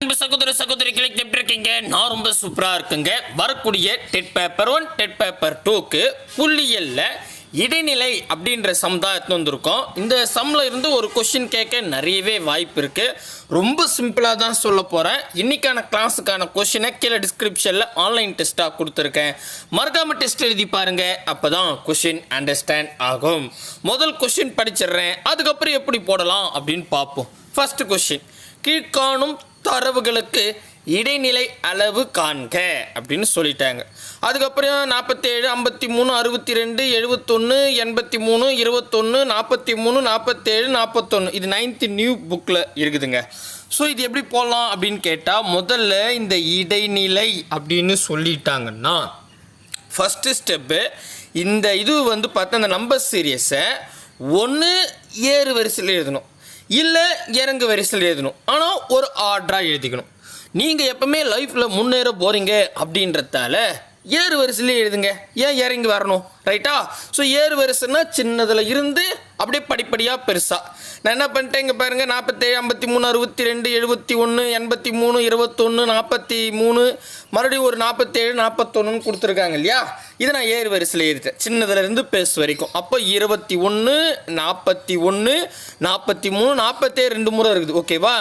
அன்பு சகோதர சகோதரிகளை எப்படி இருக்கீங்க நான் ரொம்ப சூப்பராக இருக்குங்க. வரக்கூடிய TET paper one TET paper டூக்கு புள்ளியல்ல இடைநிலை அப்படின்ற சம் தான் எடுத்து வந்திருக்கோம். இந்த சம்ல இருந்து ஒரு கொஷின் கேட்க நிறையவே வாய்ப்பு இருக்கு. ரொம்ப சிம்பிளாக தான் சொல்ல போகிறேன் இன்னைக்கான கிளாஸுக்கான கொஷினை கீழே டிஸ்கிரிப்ஷனில் ஆன்லைன் டெஸ்ட்டாக கொடுத்துருக்கேன். மறக்காமல் டெஸ்ட் எழுதி பாருங்கள் அப்போ தான் கொஷின் அண்டர்ஸ்டாண்ட் ஆகும். முதல் கொஷின் படிச்சிடுறேன். அதுக்கப்புறம் எப்படி போடலாம் அப்படின்னு பார்ப்போம். ஃபஸ்ட்டு கொஷின் கீழ்காணும் தரவுகளுக்கு இடைநிலை அளவு காண்க அப்படின்னு சொல்லிட்டாங்க. அதுக்கப்புறம் நாற்பத்தேழு ஐம்பத்தி மூணு அறுபத்தி ரெண்டு எழுபத்தொன்று எண்பத்தி மூணு இருபத்தொன்று நாற்பத்தி மூணு நாற்பத்தேழு நாற்பத்தொன்று இது நைன்த்து நியூ புக்கில் இருக்குதுங்க. ஸோ இது எப்படி போடலாம் அப்படின்னு கேட்டால் முதல்ல இந்த இடைநிலை அப்படின்னு சொல்லிட்டாங்கன்னா ஃபஸ்ட்டு ஸ்டெப்பு இந்த இது வந்து பார்த்தா இந்த நம்பர் சீரியஸை ஒன்று ஏறு வரிசையில் எழுதணும். இல்லை இறங்கு வரிசையில் எழுதணும். ஆனால் ஒரு ஆர்டராக எழுதிக்கணும். நீங்கள் எப்பவுமே லைஃப்பில் முன்னேற போகிறீங்க அப்படின்றதால ஏறு வரிசையிலே எழுதுங்க. ஏன் இறங்கி வரணும்? ரைட்டா ஸோ ஏறு வரிசைன்னா சின்னதில் இருந்து அப்படியே படிப்படியாக பெருசாக நான் என்ன பண்ணிட்டேன்? இங்கே பாருங்கள் நாற்பத்தேழு ஐம்பத்தி மூணு அறுபத்தி ரெண்டு எழுபத்தி ஒன்று எண்பத்தி மூணு இருபத்தொன்று நாற்பத்தி மூணு மறுபடியும் ஒரு நாற்பத்தேழு நாற்பத்தொன்னுன்னு கொடுத்துருக்காங்க இல்லையா? இதை நான் ஏறு வரிசையில் எழுதிட்டேன் சின்னதுலேருந்து பெருசு வரைக்கும். அப்போ இருபத்தி ஒன்று நாற்பத்தி ஒன்று நாற்பத்தி மூணு நாற்பத்தேழு ரெண்டு முறை இருக்குது. ஓகேவா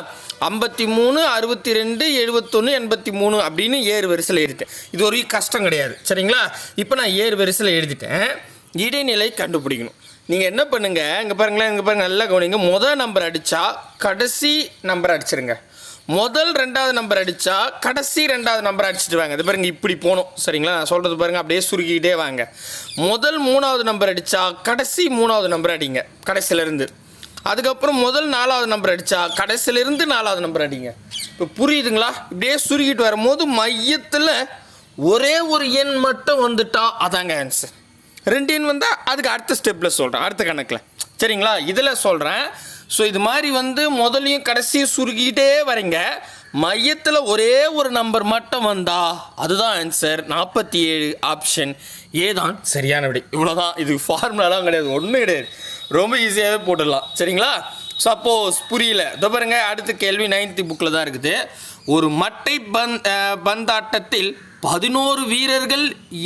ஐம்பத்தி மூணு அறுபத்தி ரெண்டு எழுபத்தொன்று எண்பத்தி மூணு அப்படின்னு ஏறு வரிசையில் ஏறிட்டேன். இது ஒரு கஷ்டம் கிடையாது. சரிங்களா? இப்போ நான் ஏறு வரிசையில் எழுதிட்டேன் இடைநிலை கண்டுபிடிக்கணும். நீங்கள் என்ன பண்ணுங்கள் இங்கே பாருங்களேன் இங்கே பாருங்கள் நல்லா கவனிங்க. முதல் நம்பர் அடித்தா கடைசி நம்பர் அடிச்சிருங்க. முதல் ரெண்டாவது நம்பர் அடித்தா கடைசி ரெண்டாவது நம்பர் அடிச்சிட்டு வாங்க. இது பாருங்கள் இப்படி போகணும். சரிங்களா? நான் சொல்கிறது பாருங்க அப்படியே சுருக்கிக்கிட்டே வாங்க. முதல் மூணாவது நம்பர் அடித்தா கடைசி மூணாவது நம்பர் அடிங்க கடைசியிலேருந்து. அதுக்கப்புறம் முதல் நாலாவது நம்பர் அடித்தா கடைசியிலேருந்து நாலாவது நம்பர் அடிங்க. இப்போ புரியுதுங்களா? இப்படியே சுருக்கிட்டு வரும்போது மையத்தில் ஒரே ஒரு எண் மட்டும் வந்துட்டா அதாங்க ஆன்சர் ரெண்டின் வந்தால் அதுக்கு அடுத்த ஸ்டெப்பில் சொல்கிறேன் அடுத்த கணக்கில். சரிங்களா? இதில் சொல்கிறேன் ஸோ இது மாதிரி வந்து முதலையும் கடைசியும் சுருக்கிட்டே வரீங்க. மையத்தில் ஒரே ஒரு நம்பர் மட்டும் வந்தால் அதுதான் ஆன்சர் நாற்பத்தி ஏழு ஆப்ஷன் ஏ தான் சரியான விடை. இவ்வளோதான் இது ஃபார்முலாலாம் கிடையாது. ஒன்றும் கிடையாது. ரொம்ப ஈஸியாகவே போட்டுடலாம். சரிங்களா? சப்போஸ் புரியல. இதோ பாருங்க அடுத்த கேள்வி நைன்த்து புக்கில் தான் இருக்குது. ஒரு மட்டை பந்த் பந்தாட்டத்தில் பதினோரு வீரர்கள்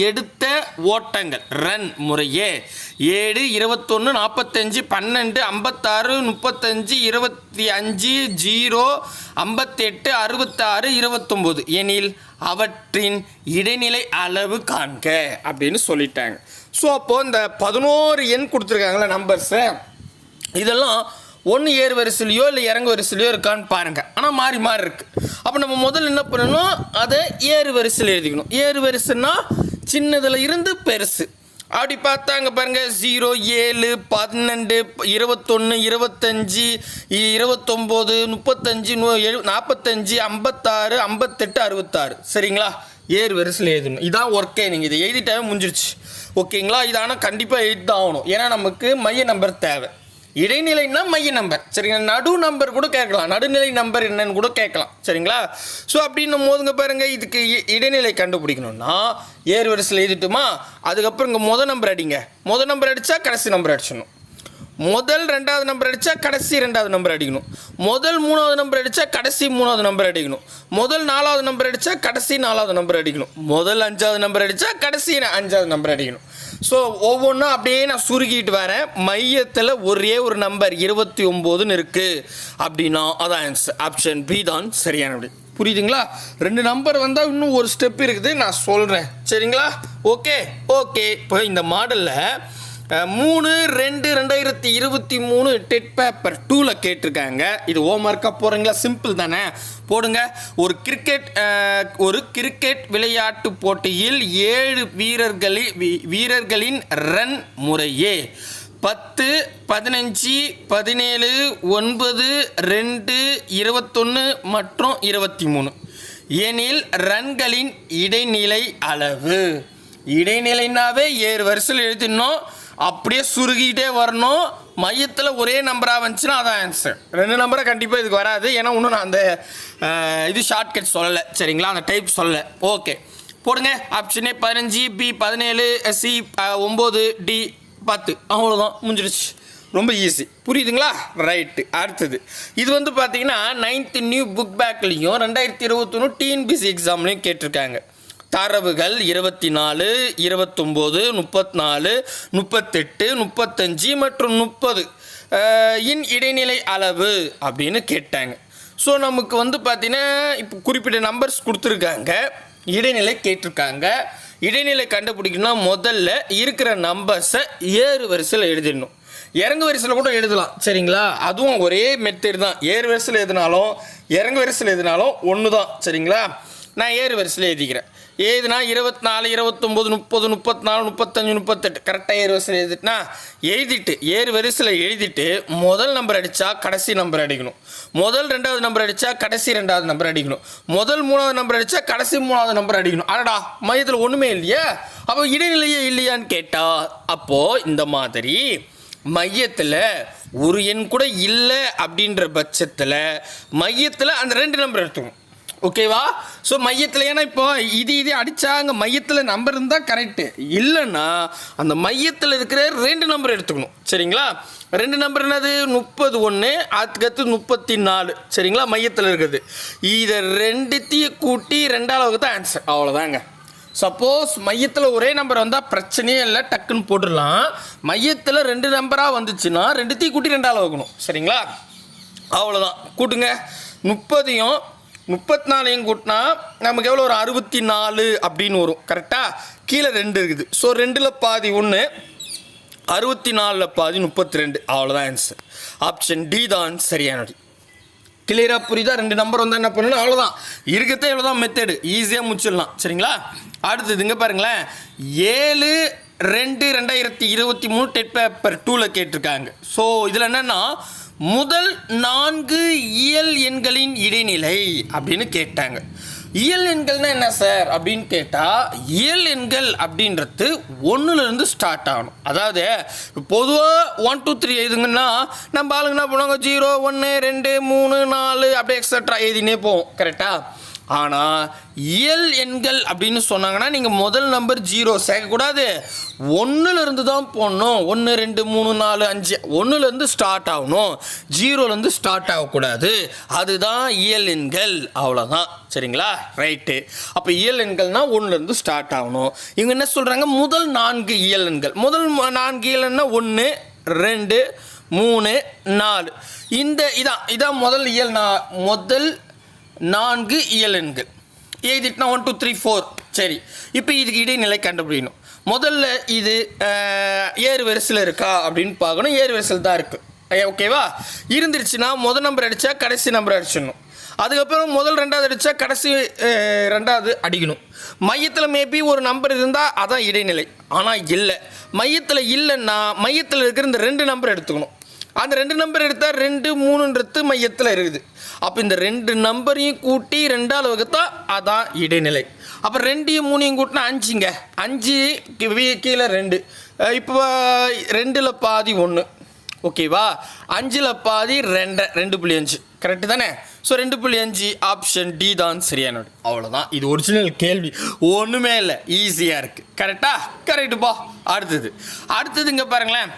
எடுத்த ஓட்டங்கள். ரன் முறையே. ஏழு இருபத்தொன்று நாற்பத்தஞ்சு பன்னெண்டு ஐம்பத்தாறு முப்பத்தஞ்சு இருபத்தி அஞ்சு ஜீரோ ஐம்பத்தெட்டு அறுபத்தாறு இருபத்தொம்போது. எனில் அவற்றின் இடைநிலை அளவு காண்க அப்படின்னு சொல்லிட்டாங்க. ஸோ அப்போது இந்த பதினோரு எண் கொடுத்துருக்காங்களே நம்பர்ஸை இதெல்லாம் ஒன்று ஏறு வரிசையிலையோ இல்லை இறங்கு வரிசையிலையோ இருக்கான்னு பாருங்கள் ஆனால் மாறி மாறி இருக்குது அப்போ நம்ம முதல்ல என்ன பண்ணணும்? அதை ஏறு வரிசையில் எழுதிக்கணும். ஏறு வரிசைன்னா சின்னதில் இருந்து பெருசு. அப்படி பார்த்தாங்க பாருங்கள் ஜீரோ ஏழு பன்னெண்டு இருபத்தொன்று இருபத்தஞ்சி இருபத்தொம்போது முப்பத்தஞ்சு நூ- எழு நாற்பத்தஞ்சு ஐம்பத்தாறு ஐம்பத்தெட்டு அறுபத்தாறு. சரிங்களா? ஏறு வரிசையில் எழுதணும். இதான் ஒர்க்கே நீங்கள் இதை எழுதிட்டாவே முடிஞ்சிருச்சு. ஓகேங்களா? இது ஆனால் கண்டிப்பாக எழுதி தான் ஆகணும். ஏன்னா நமக்கு மைய நம்பர் தேவை. இடைநிலைன்னா மைய நம்பர். சரிங்களா? நடு நம்பர் கூட கேட்கலாம். நடுநிலை நம்பர் என்னன்னு கூட கேட்கலாம். சரிங்களா? ஸோ அப்படின்னும் போதுங்க பாருங்க இதுக்கு இ- இடைநிலை கண்டுபிடிக்கணும்னா ஏறு வரிசையில் எழுதிட்டுமா? அதுக்கப்புறம் இங்கே முதல் நம்பர் அடிங்க. முதல் நம்பர் அடித்தா கடைசி நம்பர் அடிச்சிடணும். முதல் ரெண்டாவது நம்பர் அடித்தா கடைசி ரெண்டாவது நம்பர் அடிக்கணும். முதல் மூணாவது நம்பர் அடித்தா கடைசி மூணாவது நம்பர் அடிக்கணும். முதல் நாலாவது நம்பர் அடித்தா கடைசி நாலாவது நம்பர் அடிக்கணும். முதல் அஞ்சாவது நம்பர் அடித்தா கடைசி அஞ்சாவது நம்பர் அடிக்கணும். ஸோ ஒவ்வொன்றும் அப்படியே நான் சுருக்கிட்டு வரேன். மையத்தில் ஒரே ஒரு நம்பர் இருபத்தி ஒம்போதுன்னு இருக்குது அப்படின்னா அதான் ஆன்சர் ஆப்ஷன் பி தான் சரியான அப்படி புரியுதுங்களா? ரெண்டு நம்பர் வந்தால் இன்னும் ஒரு ஸ்டெப் இருக்குது. நான் சொல்கிறேன் சரிங்களா? ஓகே ஓகே இப்போ இந்த மாடலில் மூணு ரெண்டு ரெண்டாயிரத்தி இருபத்தி மூணு டெட் பேப்பர் டூவில் கேட்டிருக்காங்க. இது ஹோம்ஒர்க்காக போகிறீங்களா சிம்பிள் தானே? போடுங்க. ஒரு கிரிக்கெட் ஒரு கிரிக்கெட் விளையாட்டு போட்டியில் ஏழு வீரர்களின் வீ- வீரர்களின் ரன் முறையே. பத்து பதினஞ்சு பதினேழு ஒன்பது ரெண்டு இருபத்தொன்று மற்றும் இருபத்தி மூணு எனில் ரன்களின் இடைநிலை அளவு. இடைநிலைனாவே ஏழு வருஷம் எழுதினோம். அப்படியே சுருகிட்டே வரணும். மையத்தில் ஒரே நம்பராக வந்துச்சுன்னா அதான் ஆன்சர் ரெண்டு நம்பரை கண்டிப்பாக இதுக்கு வராது. ஏன்னா இன்னும் நான் அந்த இது ஷார்ட்கட் சொல்லலை. சரிங்களா? அந்த டைப் சொல்லலை. ஓகே போடுங்க. ஆப்ஷனே பதினஞ்சு பி பதினேழு சி ஒம்பது டி பத்து. அவ்வளோதான் முடிஞ்சிருச்சு. ரொம்ப ஈஸி புரியுதுங்களா? ரைட்டு அடுத்தது. இது வந்து பார்த்தீங்கன்னா நைன்த்து நியூ புக் பேக்லேயும் ரெண்டாயிரத்தி இருபத்தொன்று டிஎன்பிசி எக்ஸாம்லேயும் கேட்டிருக்காங்க. தரவுகள் இருபத்தி நாலு இருபத்தொம்போது முப்பத்தி நாலு முப்பத்தெட்டு முப்பத்தஞ்சு மற்றும் முப்பது. இன் இடைநிலை அளவு அப்படின்னு கேட்டாங்க. ஸோ நமக்கு வந்து பார்த்தீங்கன்னா இப்போ குறிப்பிட்ட நம்பர்ஸ் கொடுத்துருக்காங்க. இடைநிலை கேட்டிருக்காங்க. இடைநிலை கண்டுபிடிக்கணும்னா முதல்ல இருக்கிற நம்பர்ஸை ஏறு வரிசையில் எழுதிடணும். இறங்கு வரிசையில் கூட எழுதலாம் சரிங்களா? அதுவும் ஒரே மெத்தட் தான். ஏறு வரிசையில் எழுதினாலும் இறங்கு வரிசையில் எதுனாலும் ஒன்று தான் சரிங்களா? நான் ஏறு வரிசையில் எழுதிக்கிறேன். ஏதுனா இருபத்தி நாலு இருபத்தொம்போது முப்பது முப்பத்தி நாலு முப்பத்தஞ்சு முப்பத்தெட்டு. கரெக்டாக ஏறு வரிசையில் எழுதிட்டுனா எழுதிட்டு ஏறு வரிசையில் எழுதிட்டு முதல் நம்பர் அடித்தா கடைசி நம்பர் அடிக்கணும். முதல் ரெண்டாவது நம்பர் அடித்தா கடைசி ரெண்டாவது நம்பர் அடிக்கணும். முதல் மூணாவது நம்பர் அடித்தா கடைசி மூணாவது நம்பர் அடிக்கணும். அடடா மையத்தில் ஒன்றுமே இல்லையா? அப்போ இடைநிலையே இல்லையான்னு கேட்டால் அப்போது இந்த மாதிரி மையத்தில் ஒரு எண் கூட இல்லை அப்படின்ற பட்சத்தில் மையத்தில் அந்த ரெண்டு நம்பர் எடுத்துக்கணும். ஓகேவா ஸோ மையத்தில் ஏன்னா இப்போ இது இது அடித்தா அங்கே மையத்தில் நம்பர் இருந்தால் கரெக்டு இல்லைன்னா அந்த மையத்தில் இருக்கிற ரெண்டு நம்பர் எடுத்துக்கணும். சரிங்களா? ரெண்டு நம்பர் என்னது? முப்பது ஒன்று அதுக்கடுத்து முப்பத்தி நாலு. சரிங்களா? மையத்தில் இருக்குது. இதை ரெண்டுத்தையும் கூட்டி ரெண்டாவது தான் ஆன்சர் அவ்வளோதாங்க சப்போஸ் மையத்தில் ஒரே நம்பர் வந்தால் பிரச்சனையே இல்லை டக்குன்னு போட்டுடலாம். மையத்தில் ரெண்டு நம்பராக வந்துச்சுன்னா ரெண்டுத்தையும் கூட்டி ரெண்டாவது வைக்கணும் சரிங்களா? அவ்வளோதான் கூட்டுங்க. முப்பதையும் முப்பத்தி நாலையும் கூட்டினா நமக்கு எவ்வளோ ஒரு அறுபத்தி நாலு அப்படின்னு வரும். கரெக்டாக கீழே ரெண்டு இருக்குது. ஸோ ரெண்டில் பாதி ஒன்று அறுபத்தி நாலில் பாதி முப்பத்தி ரெண்டு அவ்வளோதான் ஆன்சர் ஆப்ஷன் டி தான் சரியானது. கிளியராக புரியுதா? ரெண்டு நம்பர் வந்தால் என்ன பண்ணணும்? அவ்வளோதான் இருக்கிறதே இவ்வளோ தான் மெத்தேடு ஈஸியாக முடிச்சிடலாம். சரிங்களா? அடுத்தது இங்கே பாருங்களேன். ஏழு ரெண்டு ரெண்டாயிரத்தி இருபத்தி மூணு டெட் பேப்பர் டூவில் கேட்டிருக்காங்க. ஸோ இதில் என்னென்னா முதல் நான்கு இயல் எண்களின் இடைநிலை அப்படின்னு கேட்டாங்க. இயல் எண்கள்னால் என்ன சார்? அப்படின்னு கேட்டால் இயல் எண்கள் அப்படின்றது ஒன்றுலேருந்து ஸ்டார்ட் ஆகணும். அதாவது பொதுவாக ஒன் டூ த்ரீ எழுதுங்கன்னா நம்ம ஆளுங்க என்ன பண்ணுவாங்க ஜீரோ ஒன்று ரெண்டு மூணு நாலு அப்படியே எக்ஸட்ரா எழுதினே போவோம். கரெக்டாக ஆனால் இயல் எண்கள் அப்படின்னு சொன்னாங்கன்னா நீங்கள் முதல் நம்பர் ஜீரோ சேர்க்கக்கூடாது. ஒன்றுலேருந்து தான் போடணும். ஒன்று ரெண்டு மூணு நாலு அஞ்சு. ஒன்றுலேருந்து ஸ்டார்ட் ஆகணும். ஜீரோலேருந்து ஸ்டார்ட் ஆகக்கூடாது. அதுதான் இயல் எண்கள். அவ்வளோதான் சரிங்களா? ரைட்டு அப்போ இயல் எண்கள்னா ஒன்றுலேருந்து ஸ்டார்ட் ஆகணும். இவங்க என்ன சொல்கிறாங்க முதல் நான்கு இயல் எண்கள். முதல் நான்கு இயல் எண்ணால் ஒன்று ரெண்டு மூணு நாலு. இந்த இதான் இதான் முதல் இயல் நா முதல் நான்கு இயல் எழுதிட்டுனா ஒன் டூ த்ரீ ஃபோர் சரி. இப்போ இதுக்கு இடைநிலை கண்டுபிடிக்கணும். முதல்ல இது ஏறு வரிசையில் இருக்கா அப்படின்னு பார்க்கணும். ஏறு வரிசையில் தான் இருக்குது ஓகேவா இருந்துருச்சுன்னா முதல் நம்பர் அடித்தா கடைசி நம்பர் அடிச்சிடணும். அதுக்கப்புறம் முதல் ரெண்டாவது அடித்தா கடைசி ரெண்டாவது அடிக்கணும். மையத்தில் மேபி ஒரு நம்பர் இருந்தால் அதான் இடைநிலை. ஆனால் இல்லை. மையத்தில் இல்லைன்னா மையத்தில் இருக்கிற இந்த ரெண்டு நம்பர் எடுத்துக்கணும். அந்த ரெண்டு நம்பர் எடுத்தால் ரெண்டு மூணுன்றது மையத்தில் இருக்குது. அப்போ இந்த ரெண்டு நம்பரையும் கூட்டி ரெண்டால் வகுத்தா அதான் இடைநிலை. அப்போ ரெண்டையும் மூணையும் கூட்டினா அஞ்சுங்க. அஞ்சு கீழே ரெண்டு. இப்போ ரெண்டில் பாதி ஒன்று ஓகேவா அஞ்சில் பாதி ரெண்டை ரெண்டு புள்ளி அஞ்சு. கரெக்டு தானே? ஸோ ரெண்டு புள்ளி அஞ்சு ஆப்ஷன் டி தான் சரியானது. அவ்வளோதான் இது ஒரிஜினல் கேள்வி. ஒன்றுமே இல்லை. ஈஸியாக இருக்குது கரெக்டா கரெக்டுப்பா அடுத்தது அடுத்தது. இங்கே பாருங்களேன்.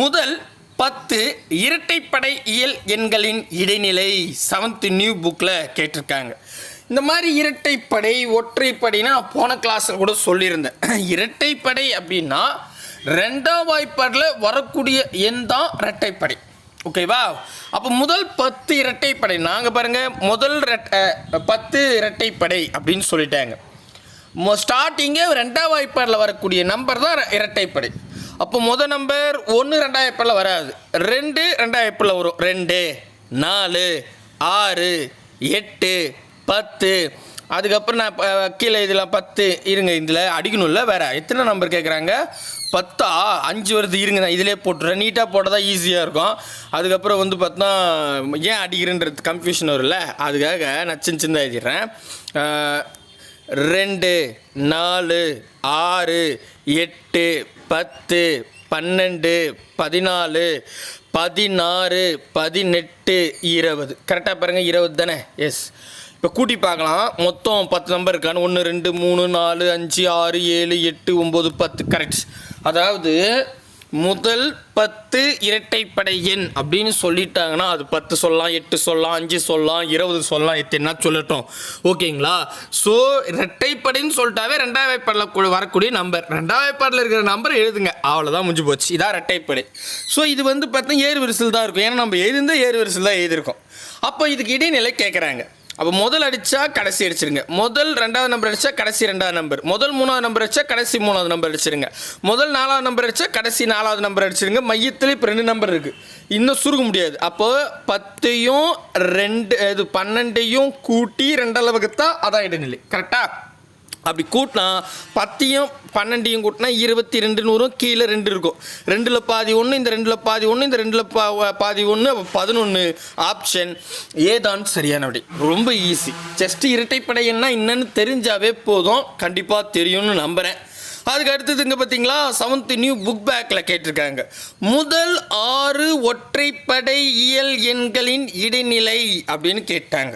முதல் பத்து இரட்டைப்படை இயல் எண்களின் இடைநிலை செவன்த்து நியூ புக்கில் கேட்டிருக்காங்க. இந்த மாதிரி இரட்டைப்படை ஒற்றைப்படைனா நான் போன கிளாஸில் கூட சொல்லியிருந்தேன். இரட்டைப்படை அப்படின்னா ரெண்டாம் வாய்ப்பாடில் வரக்கூடிய எண் தான் இரட்டைப்படை. ஓகேவா அப்போ முதல் பத்து இரட்டைப்படை நாங்கள் பாருங்கள் முதல் ரெட்ட பத்து இரட்டைப்படை அப்படின்னு சொல்லிட்டாங்க. ஸ்டார்டிங்கே ரெண்டாம் வாய்ப்பாடில் வரக்கூடிய நம்பர் தான் இரட்டைப்படை. அப்போ முத நம்பர் ஒன்று ரெண்டாம் வாய்ப்பாடில் வராது. ரெண்டு ரெண்டாம் வாய்ப்பாடில் வரும். ரெண்டு நாலு ஆறு எட்டு பத்து. அதுக்கப்புறம் நான் கீழே இதில் பத்து இருங்க இதில் அடிக்கணும்ல வேறு. எத்தனை நம்பர் கேட்குறாங்க பத்தா? அஞ்சு வருது இருங்க நான் இதிலே போட்டுறேன். நீட்டாக போட்டால் தான் ஈஸியாக இருக்கும். அதுக்கப்புறம் வந்து பார்த்தா ஏன் அடிக்கிறேன்றது கன்ஃபியூஷன் வரும்ல? அதுக்காக நான் சின்ன சின்ன எழுதிடுறேன். ரெண்டு நாலு ஆறு எட்டு பத்து பன்னெண்டு பதினாலு பதினாறு பதினெட்டு இருபது. கரெக்டாக பாருங்கள் இருபது தானே? எஸ் இப்போ கூட்டி பார்க்கலாம். மொத்தம் பத்து நம்பர் இருக்கான்னு. ஒன்று ரெண்டு மூணு நாலு அஞ்சு ஆறு ஏழு எட்டு ஒம்பது பத்து. கரெக்ட் அதாவது முதல் பத்து இரட்டைப்படை எண் அப்படின்னு சொல்லிட்டாங்கன்னா அது பத்து சொல்லலாம் எட்டு சொல்லலாம் அஞ்சு சொல்லலாம் இருபது சொல்லலாம் எத்தனை சொல்லட்டும். ஓகேங்களா? ஸோ இரட்டைப்படைன்னு சொல்லிட்டாவே ரெண்டாம் வாய்ப்பாடில் வரக்கூடிய நம்பர் ரெண்டாம் வாய்ப்பாடில் இருக்கிற நம்பர் எழுதுங்க. அவ்வளோதான் முடிஞ்சு போச்சு. இதான் இரட்டைப்படை ஸோ இது வந்து பார்த்தீங்கன்னா ஏறு விரிசல் தான் இருக்கும். ஏன்னா நம்ம எழுந்த ஏறு வரிசல் தான் எழுதியிருக்கோம் அப்போ இதுக்கு இடைநிலை கேட்குறாங்க அப்போ முதல் அடித்தா கடைசி அடிச்சிருங்க. முதல் ரெண்டாவது நம்பர் அடித்தா கடைசி ரெண்டாவது நம்பர் முதல் மூணாவது நம்பர் அடித்தா கடைசி மூணாவது நம்பர் அடிச்சிருங்க. முதல் நாலாவது நம்பர் அடித்தா கடைசி நாலாவது நம்பர் அடிச்சிருங்க. மையத்தில் இப்போ ரெண்டு நம்பர் இருக்குது இன்னும் சுருக்க முடியாது. அப்போ பத்தையும் ரெண்டு இது பன்னெண்டையும் கூட்டி ரெண்டாவது வகுத்தா அதான் இடைநிலை. கரெக்டாக அப்படி கூட்டினா பத்தையும் பன்னெண்டையும் கூட்டினா இருபத்தி ரெண்டு நூறும் கீழே ரெண்டு இருக்கும். ரெண்டில் பாதி ஒன்று இந்த ரெண்டில் பாதி ஒன்று இந்த ரெண்டில் பா பாதி ஒன்று பதினொன்று ஆப்ஷன் ஏதான் சரியான விடை ரொம்ப ஈஸி ஜஸ்ட் இரட்டைப்படைன்னா என்னன்னு தெரிஞ்சாவே போதும். கண்டிப்பாக தெரியும்னு நம்புகிறேன் அதுக்கு அடுத்ததுங்க பார்த்தீங்களா செவன்த் நியூ புக் பேக்கில் கேட்டிருக்காங்க. முதல் ஆறு ஒற்றைப்படை இயல் எண்களின் இடைநிலை அப்படின்னு கேட்டாங்க.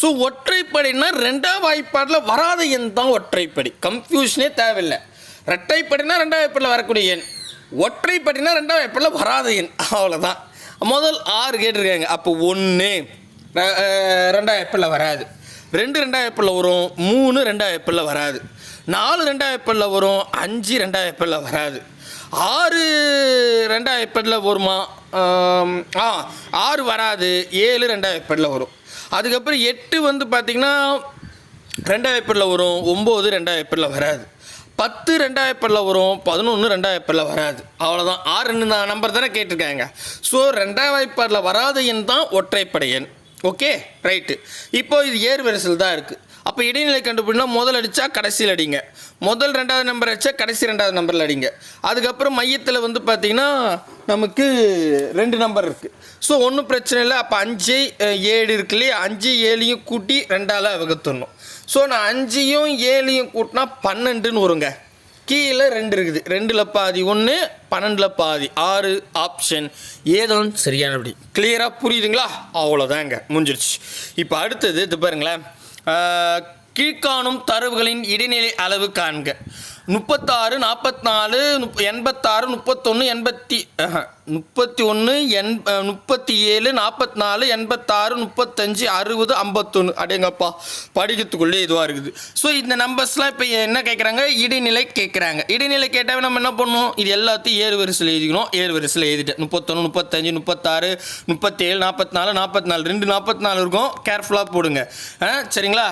ஸோ ஒற்றைப்படைனா ரெண்டாம் வாய்ப்பாடில் வராத எண் தான் ஒற்றைப்படை கன்ஃபியூஷனே தேவையில்லை ரெட்டைப்படைனா ரெண்டாம் வாய்ப்பாடில் வரக்கூடிய எண் ஒற்றைப்படைனா ரெண்டாம் வாய்ப்பாடில் வராத எண் அவ்வளோதான் முதல் ஆறு கேட்டிருக்காங்க அப்போ ஒன்று ரெண்டாம் வாய்ப்பில் வராது ரெண்டு ரெண்டாம் வாய்ப்பில் வரும் மூணு ரெண்டாம் வாய்ப்பில் வராது நாலு ரெண்டாம் வாய்ப்பில் வரும் அஞ்சு ரெண்டாம் வாய்ப்பில் வராது ஆறு ரெண்டாம் வாய்ப்பில் வருமா ஆ ஆறு வராது ஏழு ரெண்டாம் வாய்ப்பில் வரும் அதுக்கப்புறம் எட்டு வந்து பார்த்திங்கன்னா ரெண்டாயிரம் ஏப்ரலில் வரும் ஒம்பது ரெண்டாயிரம் ஏப்ரலில் வராது. பத்து ரெண்டாயிரம் ஏப்ரலில் வரும் பதினொன்று ரெண்டாயிரம் ஏப்ரலில் வராது. அவ்வளோதான் ஆறு நம்பர் தானே கேட்டிருக்காங்க. ஸோ ரெண்டாயிரம் ஏப்ரலில் வராத எண் தான் ஒற்றைப்படை எண். ஓகே ரைட்டு இப்போ இது ஏறு வரிசையில் தான் இருக்குது அப்போ இடைநிலை கண்டுபிடினா முதல் அடித்தா கடைசியில் அடிங்க. முதல் ரெண்டாவது நம்பர் அடித்தா கடைசி ரெண்டாவது நம்பரில் அடிங்க. அதுக்கப்புறம் மையத்தில் வந்து பார்த்திங்கன்னா நமக்கு ரெண்டு நம்பர் இருக்குது ஸோ ஒன்றும் பிரச்சனை இல்லை. அப்போ அஞ்சு ஏழு இருக்கு இல்லையா? அஞ்சு ஏழையும் கூட்டி ரெண்டால் வகுத்துடணும். ஸோ நான் அஞ்சையும் ஏழையும் கூட்டினா பன்னெண்டுன்னு வருங்க. கீழே ரெண்டு இருக்குது. ரெண்டில் பாதி ஒன்று பன்னெண்டில் பாதி. ஆறு ஆப்ஷன் ஏதான் சரியானபடி. கிளியராக புரியுதுங்களா? அவ்வளோதாங்க முடிஞ்சிருச்சு. இப்போ அடுத்தது இது பாருங்களேன். கீழ்காணும் தரவுகளின் இடைநிலை அளவு காண்க. முப்பத்தாறு நாற்பத்தி முப் எண்பத்தாறு முப்பத்தொன்று எண்பத்தி முப்பத்தி ஒன்று எண் முப்பத்தி ஏழு நாற்பத்தி நாலு எண்பத்தாறு முப்பத்தஞ்சு அறுபது ஐம்பத்தொன்று அடேங்கப்பா படிக்கிறதுக்குள்ளே இதுவாக இருக்குது. ஸோ இந்த நம்பர்ஸ்லாம் இப்போ என்ன கேட்குறாங்க இடைநிலை கேட்குறாங்க இடைநிலை கேட்டாவே நம்ம என்ன பண்ணணும் இது எல்லாத்தையும் ஏறு வரிசையில் எழுதிக்கணும். ஏறு வரிசையில் எழுதிட்டேன் முப்பத்தொன்று முப்பத்தஞ்சு முப்பத்தாறு முப்பத்தேழு நாற்பத்தி நாலு நாற்பத்தி நாலு. ரெண்டு நாற்பத்தி நாலு இருக்கும். கேர்ஃபுல்லாக போடுங்க. ஆ, சரிங்களா?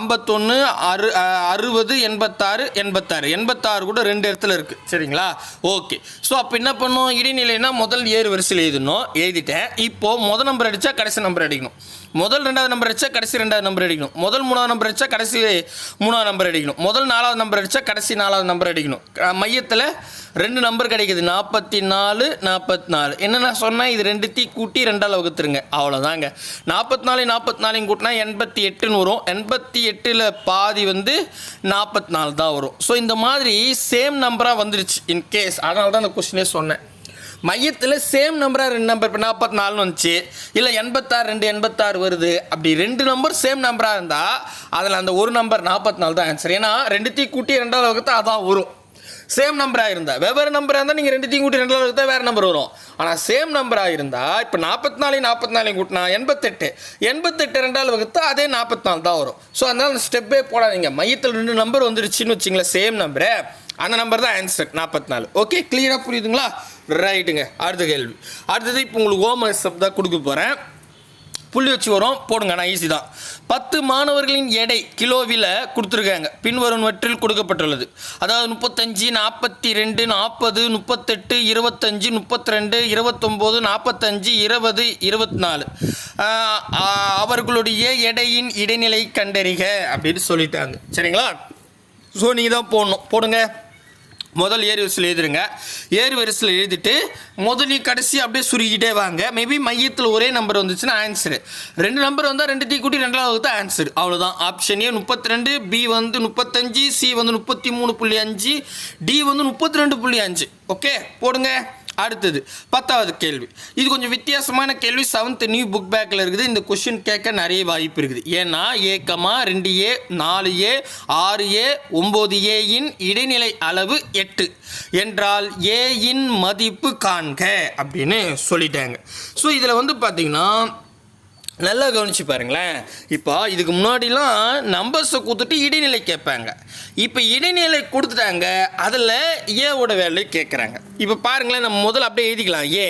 ஐம்பத்தொன்று அறு அறுபது எண்பத்தாறு எண்பத்தாறு. எண்பத்தாறு கூட ரெண்டு இடத்துல இருக்குது சரிங்களா? ஓகே. ஸோ அப்போ என்ன பண்ணும் இடைநிலைனா முதல் ஏறு வரிசையில் எழுதணும். எழுதிட்டேன். இப்போது முதல் நம்பர் அடித்தா கடைசி நம்பர் அடிக்கணும். முதல் ரெண்டாவது நம்பர் அடித்தா கடைசி ரெண்டாவது நம்பர் அடிக்கணும். முதல் மூணாவது நம்பர் அடித்தா கடைசி மூணாவது நம்பர் அடிக்கணும். முதல் நாலாவது நம்பர் அடித்தா கடைசி நாலாவது நம்பர் அடிக்கணும். மையத்தில் ரெண்டு நம்பர் கிடைக்குது. நாற்பத்தி நாலு நாற்பத்தி நாலு என்ன நான் சொன்னேன்? இது ரெண்டு தீ கூட்டி ரெண்டால் வகுத்துருங்க. அவ்வளோதாங்க நாற்பத்தி நாலு நாற்பத்தி நாலையும் கூட்டினா எண்பத்தி எட்டுன்னு வரும். எண்பத்தி எட்டில் பாதி வந்து நாற்பத்தி நாலு தான் வரும். ஸோ இந்த மாதிரி சேம் நம்பராக வந்துருச்சு. இன்கேஸ் அதனால தான் அந்த கொஸ்டினே சொன்னேன். மையத்தில் சேம் நம்பராக ரெண்டு நம்பர் இப்போ நாற்பத்தி நாலுன்னு வந்துச்சு. இல்லை எண்பத்தாறு ரெண்டு எண்பத்தாறு வருது. அப்படி ரெண்டு நம்பர் சேம் நம்பராக இருந்தால் அதில் அந்த ஒரு நம்பர் நாற்பத்தி நாலு தான் ஆன்சர் ஏன்னா ரெண்டுத்தையும் கூட்டி ரெண்டாவது வகுத்து அதான் வரும். சேம் நம்பராக இருந்தால் வெவ்வேறு நம்பராக இருந்தால் நீங்கள் ரெண்டுத்தையும் கூட்டி ரெண்டாவது வகுத்தா வேறு நம்பர் வரும். ஆனால் சேம் நம்பராக இருந்தால் இப்போ நாற்பத்தி நாலையும் நாற்பத்தி நாலையும் கூட்டினா எண்பத்தெட்டு. எண்பத்தெட்டு ரெண்டாவது வகுத்து அதே நாற்பத்தி நாலு தான் வரும். ஸோ அதனால் அந்த ஸ்டெப்பே போடாதீங்க. மையத்தில் ரெண்டு நம்பர் வந்துருச்சுன்னு வச்சிங்களேன் சேம் நம்பரு அந்த நம்பர் தான் ஆன்சர் நாற்பத்தி நாலு ஓகே கிளியராக புரியுதுங்களா? ரைட்டுங்க. அடுத்த கேள்வி. அடுத்தது இப்போ உங்களுக்கு ஹோம் எக்ஸப் தான் கொடுக்க போகிறேன் புள்ளி வச்சு வரும். போடுங்க நான் ஈஸி தான். பத்து மாணவர்களின் எடை கிலோவில் கொடுத்துருக்காங்க. பின்வருவற்றில் கொடுக்கப்பட்டுள்ளது. அதாவது முப்பத்தஞ்சு நாற்பத்தி ரெண்டு நாற்பது முப்பத்தெட்டு இருபத்தஞ்சு முப்பத்தி ரெண்டு இருபத்தொம்போது நாற்பத்தஞ்சு இருபது இருபத்தி நாலு அவர்களுடைய எடையின் இடைநிலை கண்டறிக அப்படின்னு சொல்லிட்டாங்க. சரிங்களா? ஸோ நீங்கள் தான் போடணும். போடுங்க. முதல் ஏறு வரிசையில் எழுதிருங்க. ஏறு வரிசையில் எழுதிட்டு முதலையும் கடைசி அப்படியே சுருக்கிட்டே வாங்க. மேபி மையத்தில் ஒரே நம்பர் வந்துச்சுன்னா ஆன்சரு ரெண்டு நம்பர் வந்தால் ரெண்டு தீ கூட்டி ரெண்டாவது தான் ஆன்சர் அவ்வளோதான் ஆப்ஷன் ஏ முப்பத்தி ரெண்டு பி வந்து முப்பத்தஞ்சு சி வந்து முப்பத்தி மூணு புள்ளி அஞ்சு டி வந்து முப்பத்தி ரெண்டு புள்ளி அஞ்சு. ஓகே போடுங்க. அடுத்தது பத்தாவது கேள்வி. இது கொஞ்சம் வித்தியாசமான கேள்வி. செவன்த் நியூ புக் பேக்கில் இருக்குது. இந்த கொஷின் கேட்க நிறைய வாய்ப்பு இருக்குது. ஏன்னா ஏக்கமா ரெண்டு ஏ நாலு ஏ ஆறு ஏ ஒம்பது ஏயின் இடைநிலை அளவு எட்டு. என்றால் ஏயின் மதிப்பு காண்க அப்படின்னு சொல்லிட்டாங்க. ஸோ இதில் வந்து பார்த்தீங்கன்னா நல்லா கவனிச்சு பாருங்களேன். இப்போ இதுக்கு முன்னாடிலாம் நம்பர்ஸை கொடுத்துட்டு இடைநிலை கேட்பாங்க. இப்போ இடைநிலை கொடுத்துட்டாங்க அதில் ஏவோட வேலையை கேட்குறாங்க. இப்போ பாருங்களேன் நம்ம முதல்ல அப்படியே எழுதிக்கலாம். ஏ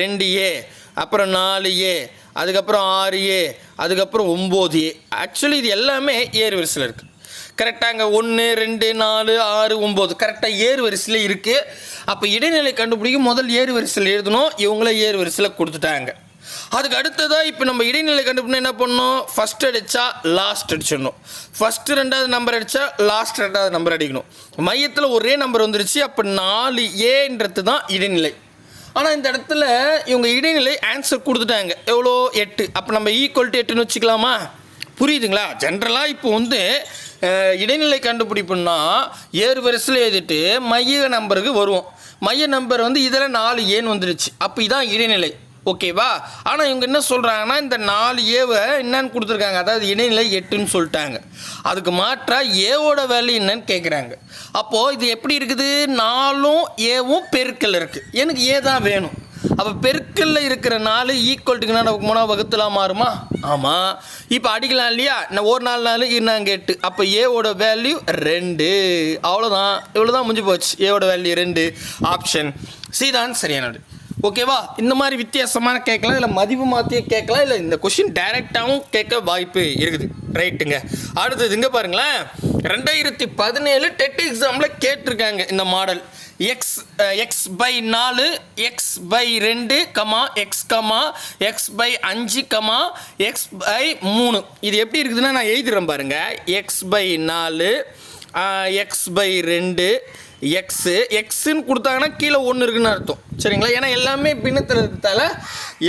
ரெண்டு ஏ அப்புறம் நாலு ஏ அதுக்கப்புறம் ஆறு ஏ அதுக்கப்புறம் ஒம்பது ஏ ஆக்சுவலி இது எல்லாமே ஏறு வரிசையில் இருக்குது கரெக்டாக ஒன்று ரெண்டு நாலு ஆறு ஒம்பது. கரெக்டாக ஏறு வரிசையில் இருக்குது அப்போ இடைநிலை கண்டுபிடிக்க முதல் ஏறு வரிசையில் எழுதணும். இவங்களே ஏறு வரிசையில் கொடுத்துட்டாங்க. அதுக்கு அடுத்ததாக இப்போ நம்ம இடைநிலை கண்டுபிடினா என்ன பண்ணணும்? ஃபஸ்ட் அடித்தா லாஸ்ட் அடிச்சிடணும். ஃபஸ்ட்டு ரெண்டாவது நம்பர் அடித்தா லாஸ்ட் ரெண்டாவது நம்பர் அடிக்கணும். மையத்தில் ஒரே நம்பர் வந்துருச்சு அப்போ நாலு ஏன்றது தான் இடைநிலை. ஆனால் இந்த இடத்துல இவங்க இடைநிலை ஆன்சர் கொடுத்துட்டாங்க. எவ்வளோ? எட்டு. அப்போ நம்ம ஈக்குவல் டு எட்டுன்னு வச்சுக்கலாமா? புரியுதுங்களா? ஜென்ரலாக இப்போ வந்து இடைநிலை கண்டுபிடிப்புன்னா ஏறு வரிசையில் எழுதிட்டு மைய நம்பருக்கு வருவோம். மைய நம்பர் வந்து இதில் நாலு ஏன்னு வந்துருச்சு. அப்போ இதான் இடைநிலை. ஓகேவா? ஆனால் இவங்க என்ன சொல்கிறாங்கன்னா இந்த நாலு ஏவை என்னன்னு கொடுத்துருக்காங்க. அதாவது இடைநிலை எட்டுன்னு சொல்லிட்டாங்க. அதுக்கு மாற்றா ஏவோட வேல்யூ என்னன்னு கேட்குறாங்க அப்போது இது எப்படி இருக்குது? நாலும் ஏவும் பெருக்கல் இருக்குது எனக்கு ஏ தான் வேணும். அப்போ பெருக்கல்ல இருக்கிற நாலு ஈக்குவல்ட்டுக்கு நான் மூணா வகுத்துலாம் மாறுமா? ஆமாம் இப்போ அடிக்கலாம் இல்லையா? நான் ஒரு நாலு நாள் இருந்தாங்க எட்டு. அப்போ ஏவோட வேல்யூ ரெண்டு. அவ்வளோதான் இவ்வளோ தான் முடிஞ்சு போச்சு. ஏவோட வேல்யூ ரெண்டு. ஆப்ஷன் சி தான் சரியானது. ஓகேவா? இந்த மாதிரி வித்தியாசமான கேட்கலாம் இல்லை மதிப்பு மாற்றியே கேட்கலாம் இல்லை இந்த கொஷின் டைரெக்டாகவும் கேட்க வாய்ப்பு இருக்குது. ரைட்டுங்க அடுத்தது இங்கே பாருங்களேன். ரெண்டாயிரத்தி பதினேழு டெட் எக்ஸாமில் கேட்டிருக்காங்க இந்த மாடல் எக்ஸ் எக்ஸ் பை நாலு எக்ஸ் பை ரெண்டு comma x comma x by அஞ்சு கமா எக்ஸ் பை மூணு. இது எப்படி இருக்குதுன்னா நான் எழுதிடுறேன் பாருங்கள் எக்ஸ் பை நாலு எக்ஸ் பை ரெண்டு எக்ஸு எக்ஸுன்னு கொடுத்தாங்கன்னா கீழே ஒன்று இருக்குதுன்னு அர்த்தம். சரிங்களா? ஏன்னா எல்லாமே பின்னத்தில் இருக்கிறதால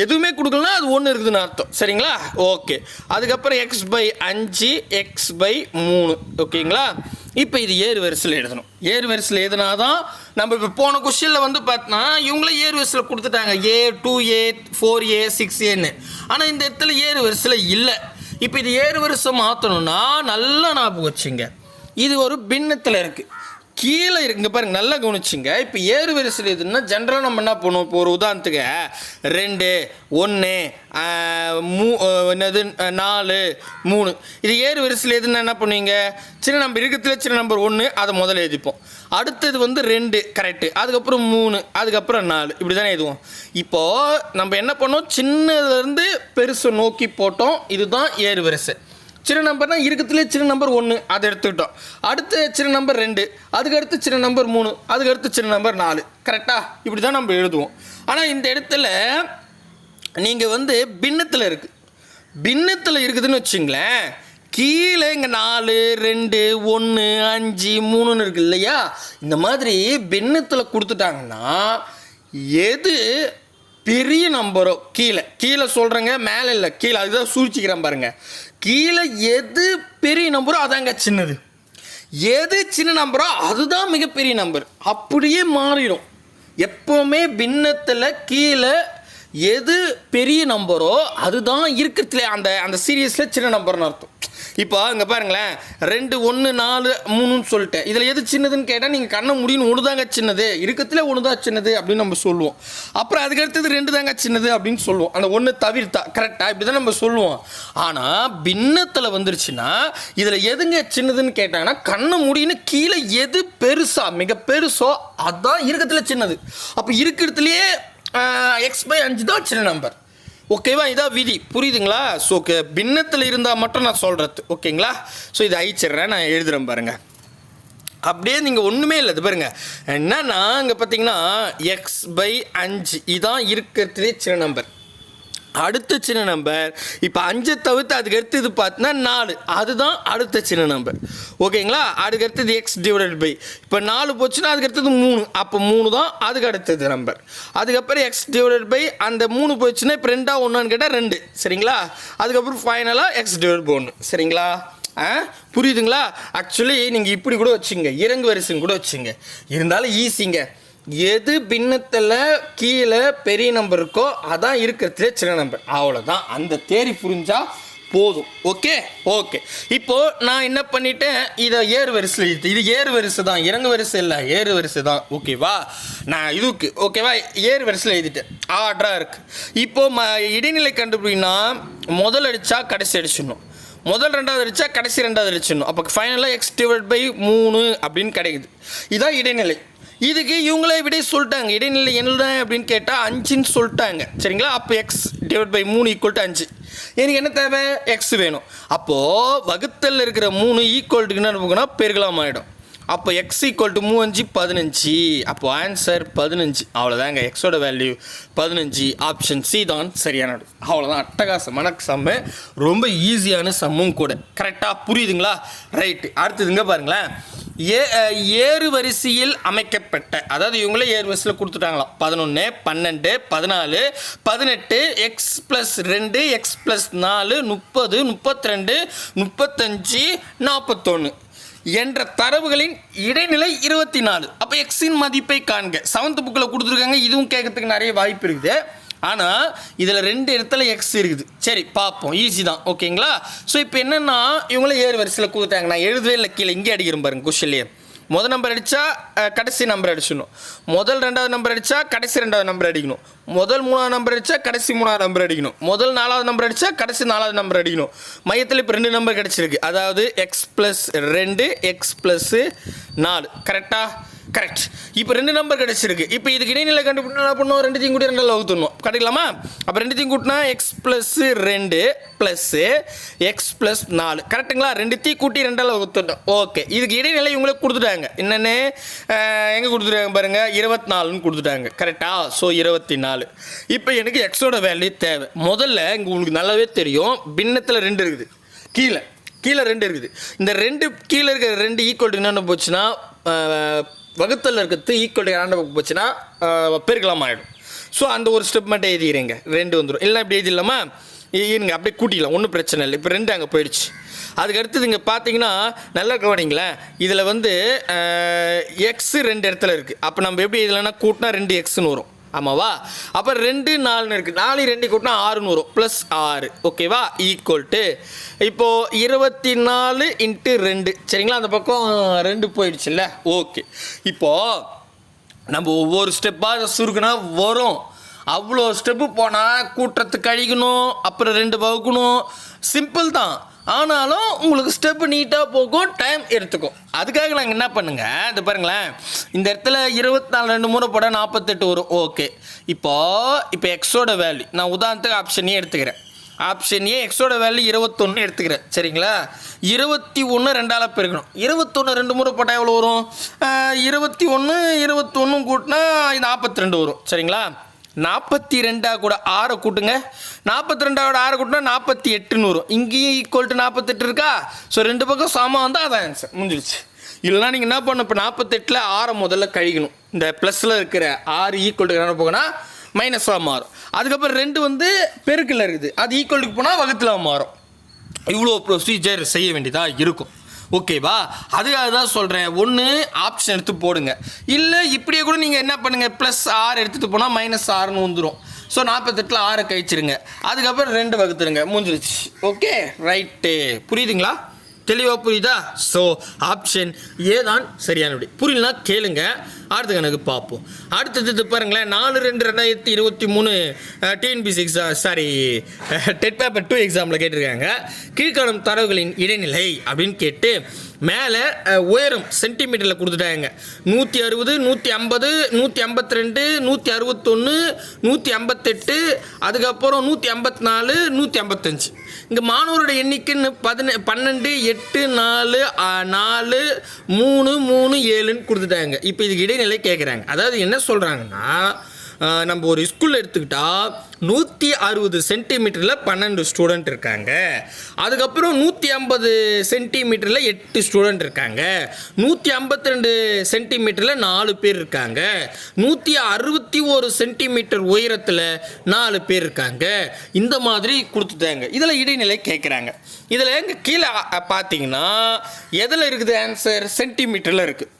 எதுவுமே கொடுக்கலனா அது ஒன்று இருக்குதுன்னு அர்த்தம். சரிங்களா? ஓகே அதுக்கப்புறம் எக்ஸ் பை அஞ்சு எக்ஸ் பை மூணு. ஓகேங்களா இப்போ இது ஏறு வரிசையில் எழுதணும். ஏறு வரிசையில் எழுதினா தான் நம்ம இப்போ போன கொஷனில் வந்து பார்த்தோன்னா இவங்களே ஏறு வரிசையில் கொடுத்துட்டாங்க. A two a four a six ஏன்னு ஆனால் இந்த இடத்துல ஏறு வரிசையில் இல்லை. இப்போ இது ஏறு வரிசை மாற்றணும்னா நல்லா ஞாபகம் வச்சுங்க. இது ஒரு பின்னத்தில் இருக்குது கீழே இருக்குங்க பாருங்க நல்லா கவனிச்சுங்க. இப்போ ஏறு வரிசையில் எதுன்னா ஜென்ரலாக நம்ம என்ன பண்ணுவோம்? இப்போ ஒரு உதாரணத்துக்கு ரெண்டு ஒன்று மூ என்னது நாலு மூணு. இது ஏறு வரிசையில் எதுன்னா என்ன பண்ணுவீங்க? சின்ன நம்பர் இருக்கிறதுல சின்ன நம்பர் ஒன்று அதை முதல்ல எழுதிப்போம் அடுத்தது வந்து ரெண்டு கரெக்டு அதுக்கப்புறம் மூணு அதுக்கப்புறம் நாலு. இப்படி தானே எழுதுவோம் இப்போது நம்ம என்ன பண்ணோம்? சின்னதுலேருந்து பெருசை நோக்கி போட்டோம். இதுதான் ஏறு வரிசை சின்ன நம்பர்னா இருக்கிறதுலே சின்ன நம்பர் ஒன்று அதை எடுத்துக்கிட்டோம். அடுத்து சின்ன நம்பர் ரெண்டு அதுக்கு அடுத்து சின்ன நம்பர் மூணு அதுக்கு அடுத்து சின்ன நம்பர் நாலு. கரெக்டாக இப்படி தான் நம்ம எழுதுவோம். ஆனால் இந்த இடத்துல நீங்கள் வந்து பின்னத்தில் இருக்குது பின்னத்தில் இருக்குதுன்னு வச்சுங்களேன் கீழே இங்கே நாலு ரெண்டு ஒன்று அஞ்சு மூணுன்னு இருக்குது இல்லையா? இந்த மாதிரி பின்னத்தில் கொடுத்துட்டாங்கன்னா எது பெரிய நம்பரோ கீழே. கீழே சொல்கிறேங்க மேலே இல்லை. கீழே அதுதான் சூழ்ச்சிக்கிறேன் பாருங்கள் கீழே எது பெரிய நம்பரோ அதாங்க சின்னது. எது சின்ன நம்பரோ அதுதான் மிகப்பெரிய நம்பர். அப்படியே மாறிடும். எப்போவுமே பின்னத்தில் கீழே எது பெரிய நம்பரோ அதுதான் இருக்கிறதுல அந்த அந்த சீரியஸில் சின்ன நம்பர்னு அர்த்தம். இப்போ இங்கே பாருங்களேன் ரெண்டு ஒன்று நாலு மூணுன்னு சொல்லிட்டேன். இதில் எது சின்னதுன்னு கேட்டால் நீங்கள் கண்ணை முடின்னு ஒன்று தாங்க சின்னது. இருக்கிறதுல ஒன்று தான் சின்னது அப்படின்னு நம்ம சொல்லுவோம். அப்புறம் அதுக்கடுத்தது ரெண்டு தாங்க சின்னது அப்படின்னு சொல்லுவோம். அந்த ஒன்று தவிர்த்தா கரெக்டாக இப்படி தான் நம்ம சொல்லுவோம். ஆனால் பின்னத்தில் வந்துருச்சுன்னா இதில் எதுங்க சின்னதுன்னு கேட்டாங்கன்னா கண்ணை முடின்னு கீழே எது பெருசா மிக பெருசோ அதுதான் இருக்கிறதுல சின்னது. அப்போ இருக்கிறதுலையே எக்ஸ் பை அஞ்சு தான் சின்ன நம்பர் ஓகேவா இதான் விதி. புரியுதுங்களா? ஸோ ஓகே பின்னத்தில் இருந்தால் மட்டும் நான் சொல்கிறது ஓகேங்களா ஸோ இதை அழிச்சிடுறேன். நான் எழுதுகிறேன் பாருங்கள் அப்படியே நீங்கள் ஒன்றுமே இல்லை. இது பாருங்க. என்னன்னா இங்கே பார்த்தீங்கன்னா எக்ஸ் பை அஞ்சு இதான் இருக்கிறதுலே சின்ன நம்பர் அடுத்த சின்ன நம்பர். இப்போ அஞ்சு தவிர்த்து அதுக்கு அடுத்தது பார்த்தீங்கன்னா நாலு. அதுதான் அடுத்த சின்ன நம்பர். ஓகேங்களா? அதுக்கு அடுத்தது எக்ஸ் டிவைடட் பை இப்போ நாலு போச்சுன்னா அதுக்கு அடுத்தது மூணு. அப்போ மூணு தான் அதுக்கு அடுத்தது நம்பர். அதுக்கப்புறம் எக்ஸ் டிவைடட் பை அந்த மூணு போச்சுன்னா இப்போ ரெண்டா ஒன்றான்னு கேட்டால் ரெண்டு. சரிங்களா? அதுக்கப்புறம் ஃபைனலாக எக்ஸ் டிவைட் பை ஒன்று சரிங்களா? ஆ? புரியுதுங்களா? ஆக்சுவலி நீங்கள் இப்படி கூட வச்சுங்க. இறங்கு வரிசைங்க கூட வச்சுங்க. இருந்தாலும் ஈஸிங்க எது பின்னத்தில் கீழே பெரிய நம்பர் இருக்கோ அதான் இருக்கிறதுலே சின்ன நம்பர் அவ்வளோதான் அந்த தேரி புரிஞ்சால் போதும். ஓகே ஓகே இப்போது நான் என்ன பண்ணிட்டேன்? இதை ஏறு வரிசையில் இது ஏறு வரிசை தான் இறங்கு வரிசை இல்லை. ஏறு வரிசை தான் ஓகேவா நான் இதுக்கு ஓகேவா ஏறு வரிசையில் எழுதிட்டேன். ஆர்டராக இருக்குது இப்போது ம இடைநிலை கண்டுபிடினா முதல் அடித்தா கடைசி அடிச்சிடணும். முதல் ரெண்டாவது அடித்தா கடைசி ரெண்டாவது அடிச்சிடணும். அப்போ ஃபைனலாக எக்ஸ் டிவைட் பை மூணு அப்படின்னு கிடைக்குது. இதான் இடைநிலை. இதுக்கு இவங்களே விட சொல்லிட்டாங்க. இடைநிலை என்ன அப்படின்னு கேட்டால் அஞ்சுன்னு சொல்லிட்டாங்க. சரிங்களா? அப்போ எக்ஸ் டிவைட் பை மூணு ஈக்குவல் டு அஞ்சு. எனக்கு என்ன தேவை? எக்ஸ் வேணும். அப்போது வகுத்தல் இருக்கிற மூணு ஈக்குவல் என்ன போகணும் பெருகலாம் ஆகிடும் அப்போ எக்ஸ் ஈக்குவல் டு மூவஞ்சு பதினஞ்சு. அப்போ ஆன்சர் பதினஞ்சு. அவ்வளோதாங்க எக்ஸோட வேல்யூ பதினஞ்சு. ஆப்ஷன் சி தான் சரியானது அவ்வளோதான் அட்டகாசமான சம்மு ரொம்ப ஈஸியான சம்மும் கூட. கரெக்டாக புரியுதுங்களா? ரைட்டு அடுத்ததுங்க பாருங்களேன். ஏ ஏறு வரிசையில் அமைக்கப்பட்ட அதாவது இவங்களே ஏறு வரிசையில் கொடுத்துட்டாங்களாம். பதினொன்று பன்னெண்டு பதினாலு பதினெட்டு எக்ஸ் ப்ளஸ் ரெண்டு எக்ஸ் ப்ளஸ் நாலு முப்பது முப்பத்தி ரெண்டு முப்பத்தஞ்சு நாற்பத்தொன்று என்ற தரவுகளின் இடைநிலை இருபத்தி நாலு அப்போ எக்ஸின் மதிப்பை காண்க. செவன்த் புக்கில் கொடுத்துருக்காங்க. இதுவும் கேட்கறதுக்கு நிறைய வாய்ப்பு இருக்குது. ஆனால் இதில் ரெண்டு இடத்துல எக்ஸ் இருக்குது. சரி பார்ப்போம். ஈஸி தான். ஓகேங்களா ஸோ இப்போ என்னென்னா இவங்களும் ஏறு வரிசையில் கொடுத்தாங்க. நான் எழுதவே இல்லை கீழே. இங்கே அடிக்கிறேன் பாருங்க கொஷன்லேயே முதல் நம்பர் அடித்தா கடைசி நம்பர் அடிச்சிடணும். முதல் ரெண்டாவது நம்பர் அடித்தா கடைசி ரெண்டாவது நம்பர் அடிக்கணும். முதல் மூணாவது நம்பர் அடித்தா கடைசி மூணாவது நம்பர் அடிக்கணும். முதல் நாலாவது நம்பர் அடித்தா கடைசி நாலாவது நம்பர் அடிக்கணும். மையத்தில் இப்போ ரெண்டு நம்பர் கிடச்சிருக்கு. அதாவது எக்ஸ் ப்ளஸ் ரெண்டு எக்ஸ் ப்ளஸ்ஸு நாலு. கரெக்டாக கரெக்ட் இப்போ ரெண்டு நம்பர் கிடச்சிருக்கு. இப்போ இதுக்கு இடைநிலை கண்டுபிடினா என்ன பண்ணுவோம் ரெண்டுத்தையும் கூட்டி ரெண்டில் வகுத்துணும் கிடைக்கலாமா அப்போ ரெண்டுத்தையும் கூட்டினா எக்ஸ் ப்ளஸ்ஸு ரெண்டு ப்ளஸ்ஸு எக்ஸ் ப்ளஸ் நாலு. கரெக்டுங்களா ரெண்டுத்தையும் கூட்டி ரெண்டால் வகுத்துட்டோம். ஓகே இதுக்கு இடைநிலை இவங்களுக்கு கொடுத்துட்டாங்க. என்னென்னு? எங்கே கொடுத்துட்டாங்க பாருங்கள் இருபத்தி நாலுன்னு கொடுத்துட்டாங்க. கரெக்டாக ஸோ இருபத்தி நாலு இப்போ எனக்கு எக்ஸோட வேல்யூ தேவை. முதல்ல இங்கே உங்களுக்கு நல்லாவே தெரியும். பின்னத்தில் ரெண்டு இருக்குது. கீழே. கீழே ரெண்டு இருக்குது. இந்த ரெண்டு கீழே இருக்கிற ரெண்டு ஈக்குவல் என்னென்ன போச்சுன்னா வகுத்தல் இருக்கிறது ஈக்குவல் இரண்டு பக்கம் போச்சுன்னா பெருக்கலாம் ஆகிடும் ஸோ அந்த ஒரு ஸ்டெப் மட்டும் எழுதிக்கிறீங்க ரெண்டு வந்துடும் இல்லை இப்படி எழுதிடலாமா? இல்லாமல் இருங்க. அப்படியே கூட்டிக்கலாம் ஒன்றும் பிரச்சனை இல்லை. இப்போ ரெண்டு அங்கே போயிடுச்சு. அதுக்கு அடுத்தது இங்கே பார்த்தீங்கன்னா நல்லா கவனிங்களேன். இதில் வந்து எக்ஸு ரெண்டு இடத்துல இருக்குது அப்போ நம்ம எப்படி எழுதலன்னா கூட்டினா ரெண்டு எக்ஸ்னு வரும். ஆமாவா? அப்போ ரெண்டு நாலுன்னு இருக்குது நாலு ரெண்டு கூட்டினா ஆறுன்னு வரும் ப்ளஸ் ஆறு. ஓகேவா ஈக்குவல் டு இப்போது இருபத்தி நாலு இன்ட்டு ரெண்டு. சரிங்களா? அந்த பக்கம் ரெண்டு போயிடுச்சுல்ல? ஓகே இப்போது நம்ம ஒவ்வொரு ஸ்டெப்பாக சுருக்குனா வரும். அவ்வளோ ஸ்டெப்பு போனால் கூட்டத்து கழிக்கணும் அப்புறம் ரெண்டு வகுக்கணும். சிம்பிள் தான். ஆனாலும் உங்களுக்கு ஸ்டெப்பு நீட்டாக போகும் டைம் எடுத்துக்கும். அதுக்காக நாங்கள் என்ன பண்ணுங்கள் இது பாருங்களேன். இந்த இடத்துல இருபத்தி நாலு ரெண்டு முறை படம் நாற்பத்தெட்டு வரும். ஓகே இப்போ இப்போ எக்ஸோட வேல்யூ நான் உதாரணத்துக்கு ஆப்ஷனே எடுத்துக்கிறேன். ஆப்ஷன் ஏ எக்ஸோட வேல்யூ இருபத்தொன்று எடுத்துக்கிறேன். சரிங்களா? இருபத்தி ஒன்று ரெண்டால் பெருக்கணும். இருபத்தொன்று ரெண்டு முறை போட்டால் எவ்வளோ வரும்? இருபத்தி ஒன்று இருபத்தொன்று கூட்டினா நாற்பத்தி ரெண்டு வரும். சரிங்களா? நாற்பத்தி ரெண்டாக கூட ஆறை கூட்டுங்க. நாற்பத்தி ரெண்டாவோட ஆறை கூட்டினா நாற்பத்தி எட்டுன்னு வரும் இங்கேயும் ஈக்குவல் டு நாற்பத்தெட்டு இருக்கா? ஸோ ரெண்டு பக்கம் சமம் வந்தால் அதான் ஆன்சர் முடிஞ்சிருச்சு. இல்லைனா நீங்கள் என்ன பண்ணணும்? இப்போ நாற்பத்தெட்டில் ஆறை முதல்ல கழிக்கணும். இந்த ப்ளஸில் இருக்கிற ஆறு ஈக்குவல் டு என்ன போகனா மைனஸாக மாறும். அதுக்கப்புறம் ரெண்டு வந்து பெருக்கில் இருக்குது. அது ஈக்குவலுக்கு போனால் வகுத்தில் மாறும். இவ்வளோ ப்ரொசீஜர் செய்ய வேண்டியதாக இருக்கும். ஓகேவா அதுக்காக தான் சொல்கிறேன் ஒன்று ஆப்ஷன் எடுத்து போடுங்க. இல்லை இப்படியே கூட நீங்கள் என்ன பண்ணுங்கள் ப்ளஸ் ஆறு எடுத்துகிட்டு போனால் மைனஸ் ஆறுன்னு வந்துடும் ஸோ நாற்பத்தெட்டில் ஆறை கழிச்சிருங்க. அதுக்கப்புறம் ரெண்டு வகுத்துருங்க. முடிஞ்சிருச்சு. ஓகே ரைட்டு புரியுதுங்களா? தெளிவாக புரியுதா? ஸோ ஆப்ஷன் ஏ தான் சரியான விடை. புரியலனா கேளுங்க. அடுத்த கணக்கு பார்ப்போம். அடுத்தது இது பாருங்களேன். நாலு ரெண்டு ரெண்டாயிரத்தி இருபத்தி மூணு TNPSC exam sorry TET paper two எக்ஸாமில் கேட்டிருக்காங்க. கீழ்காணும் தரவுகளின் இடைநிலை அப்படின்னு கேட்டு மேலே உயரம் சென்டிமீட்டரில் கொடுத்துட்டாங்க. நூற்றி அறுபது நூற்றி ஐம்பது நூற்றி ஐம்பத்தி ரெண்டு நூற்றி அறுபத்தொன்று நூற்றி ஐம்பத்தெட்டு அதுக்கப்புறம் நூற்றி ஐம்பத்தி நாலு நூற்றி ஐம்பத்தஞ்சு. இங்கே மாணவரோட எண்ணிக்கைன்னு பதின பன்னெண்டு எட்டு நாலு நாலு மூணு மூணு ஏழுன்னு கொடுத்துட்டாங்க. இப்போ இதுக்கு இடைநிலை கேட்குறாங்க அதாவது என்ன சொல்கிறாங்கன்னா நம்ம ஒரு ஸ்கூலில் எடுத்துக்கிட்டால் நூற்றி அறுபது சென்டிமீட்டரில் பன்னெண்டு ஸ்டூடெண்ட் இருக்காங்க. அதுக்கப்புறம் நூற்றி ஐம்பது சென்டிமீட்டரில் எட்டு ஸ்டூடெண்ட் இருக்காங்க. நூற்றி ஐம்பத்தி ரெண்டு சென்டிமீட்டரில் நாலு பேர் இருக்காங்க. நூற்றி அறுபத்தி ஒரு சென்டிமீட்டர் உயரத்தில் நாலு பேர் இருக்காங்க. இந்த மாதிரி கொடுத்துட்டாங்க. இதில் இடைநிலை கேட்குறாங்க இதில் எங்கள் கீழே பார்த்தீங்கன்னா எதில் இருக்குது ஆன்சர் சென்டிமீட்டரில் இருக்குது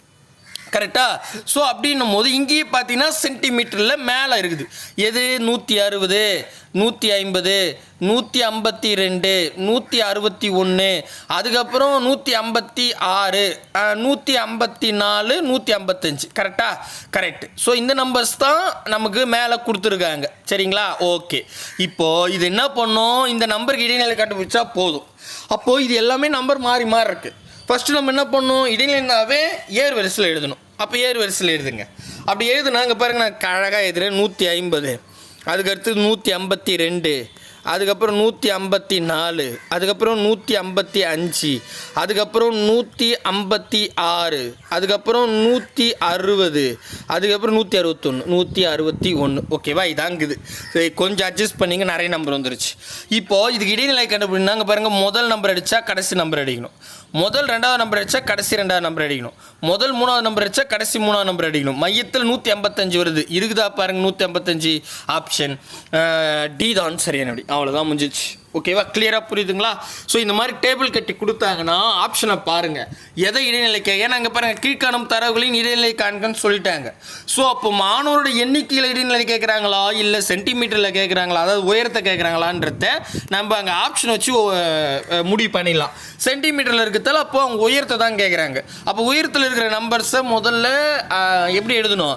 கரெக்டாக ஸோ அப்படின்னும் போது இங்கேயே பார்த்தீங்கன்னா சென்டிமீட்டரில் மேலே இருக்குது. எது? நூற்றி அறுபது நூற்றி ஐம்பது நூற்றி ஐம்பத்தி ரெண்டு நூற்றி அறுபத்தி ஒன்று அதுக்கப்புறம் நூற்றி ஐம்பத்தி ஆறு நூற்றி ஐம்பத்தி நாலு நூற்றி ஐம்பத்தஞ்சு. கரெக்டாக கரெக்ட் ஸோ இந்த நம்பர்ஸ் தான் நமக்கு மேலே கொடுத்துருக்காங்க. சரிங்களா? ஓகே இப்போது இது என்ன பண்ணோம்? இந்த நம்பருக்கு இடைநிலை கண்டுபிடிச்சா போதும். அப்போது இது எல்லாமே நம்பர் மாறி மாறி இருக்குது ஃபஸ்ட்டு நம்ம என்ன பண்ணணும் இடைநிலைனாவே ஏர் வரிசையில் எழுதணும். அப்போ ஏர் வரிசையில் எழுதுங்க. அப்படி எழுதுனாங்க பாருங்க நான் அழகாக எழுதுறேன் நூற்றி ஐம்பது. அதுக்கடுத்து நூற்றி ஐம்பத்தி ரெண்டு. அதுக்கப்புறம் நூற்றி ஐம்பத்தி நாலு. அதுக்கப்புறம் நூற்றி ஐம்பத்தி அஞ்சு. அதுக்கப்புறம் நூற்றி ஐம்பத்தி ஆறு. அதுக்கப்புறம் நூற்றி அறுபது. அதுக்கப்புறம் நூற்றி அறுபத்தொன்று நூற்றி அறுபத்தி ஒன்று ஓகேவா இதாங்குது. சரி கொஞ்சம் அட்ஜஸ்ட் பண்ணிங்க நிறைய நம்பர் வந்துருச்சு. இப்போது இதுக்கு இடைநிலை கண்டுபிடினாங்க பாருங்கள் முதல் நம்பர் அடித்தா கடைசி நம்பர் அடிக்கணும். முதல் ரெண்டாவது நம்பர் அடித்தா கடைசி ரெண்டாவது நம்பர் அடிக்கணும். முதல் மூணாவது நம்பர் அடித்தா கடைசி மூணாவது நம்பர் அடிக்கணும். மையத்தில் நூற்றி ஐம்பத்தஞ்சு வருது. இருக்குதா பாருங்கள் நூற்றி ஐம்பத்தஞ்சு. ஆப்ஷன் டி தான் சரியான அப்படி அவ்வளோதான் முடிஞ்சிச்சு ஓகேவா கிளியராக புரியுதுங்களா? ஸோ இந்த மாதிரி டேபிள் கட்டி கொடுத்தாங்கன்னா ஆப்ஷனை பாருங்கள் எதை இடைநிலைக்கு? ஏன்னா அங்கே பாருங்கள் கீழ்காணும் தரவுகளின் இடைநிலை காண்கன்னு சொல்லிட்டாங்க. ஸோ அப்போ மாணவரோட எண்ணிக்கையில் இடைநிலை கேட்குறாங்களா இல்லை சென்டிமீட்டரில் கேட்குறாங்களா அதாவது உயரத்தை கேட்குறாங்களான்றத நம்ம அங்கே ஆப்ஷன் வச்சு முடிவு பண்ணிடலாம். சென்டிமீட்டரில் இருக்கிறதால அப்போ அவங்க உயரத்தை தான் கேட்குறாங்க அப்போ உயரத்தில் இருக்கிற நம்பர்ஸை முதல்ல எப்படி எழுதணும்?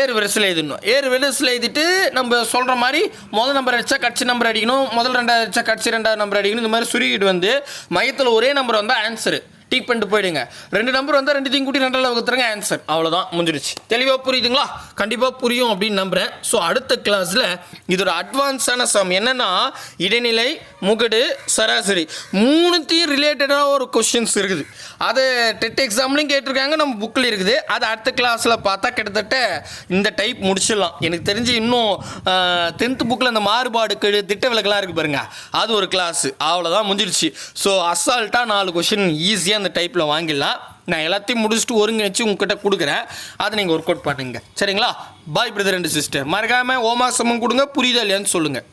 ஏறு வரிசையில் எழுதணும். ஏறு வரிசையில் எழுதிட்டு நம்ம சொல்கிற மாதிரி முதல் நம்பர் அடித்தா கட்சி நம்பர் அடிக்கணும். முதல் ரெண்டாவது அடித்தா கடைசி ரெண்டாவது நம்பர் அடிக்கணும். இந்த மாதிரி சுருக்கிட்டு வந்து மையத்தில் ஒரே நம்பர் வந்தால் ஆன்சரு டிக் பண்ணிட்டு போயிடுங்க. ரெண்டு நம்பர் வந்தால் ரெண்டுத்தையும் கூட்டி ரெண்டால் வகுத்துருங்க ஆன்சர் அவ்வளோதான் முடிஞ்சிருச்சு. தெளிவாக புரியுதுங்களா? கண்டிப்பாக புரியும் அப்படின்னு நம்புகிறேன் ஸோ அடுத்த கிளாஸில் இதோட அட்வான்ஸான சம் என்னன்னா இடைநிலை முகடு சராசரி. மூணுத்தையும் ரிலேட்டடாக ஒரு கொஷின்ஸ் இருக்குது. அது டெட் எக்ஸாம்லையும் கேட்டிருக்காங்க நம்ம புக்கில் இருக்குது. அது அடுத்த கிளாஸில் பார்த்தா கிட்டத்தட்ட இந்த டைப் முடிச்சிடலாம். எனக்கு தெரிஞ்சு இன்னும் டென்த்து புக்கில் அந்த மாறுபாடு மாறுபாடுக்கு திட்ட விலக்கெல்லாம் இருக்குது பாருங்க. அது ஒரு கிளாஸ் அவ்வளோதான் முடிஞ்சிருச்சு. ஸோ அசால்ட்டாக நாலு கொஷின் ஈஸியாக அந்த டைப்பில் வாங்கிடலாம். நான் எல்லாத்தையும் முடிச்சுட்டு ஒருங்கிணைச்சு உங்ககிட்ட கொடுக்குறேன். அதை நீங்கள் ஒர்க் அவுட் பண்ணுங்க. சரிங்களா? பாய் பிரதர் அண்ட் சிஸ்டர் மறக்காமல் ஓமாசமும் கொடுங்க புரியுதா இல்லையான்னு சொல்லுங்கள்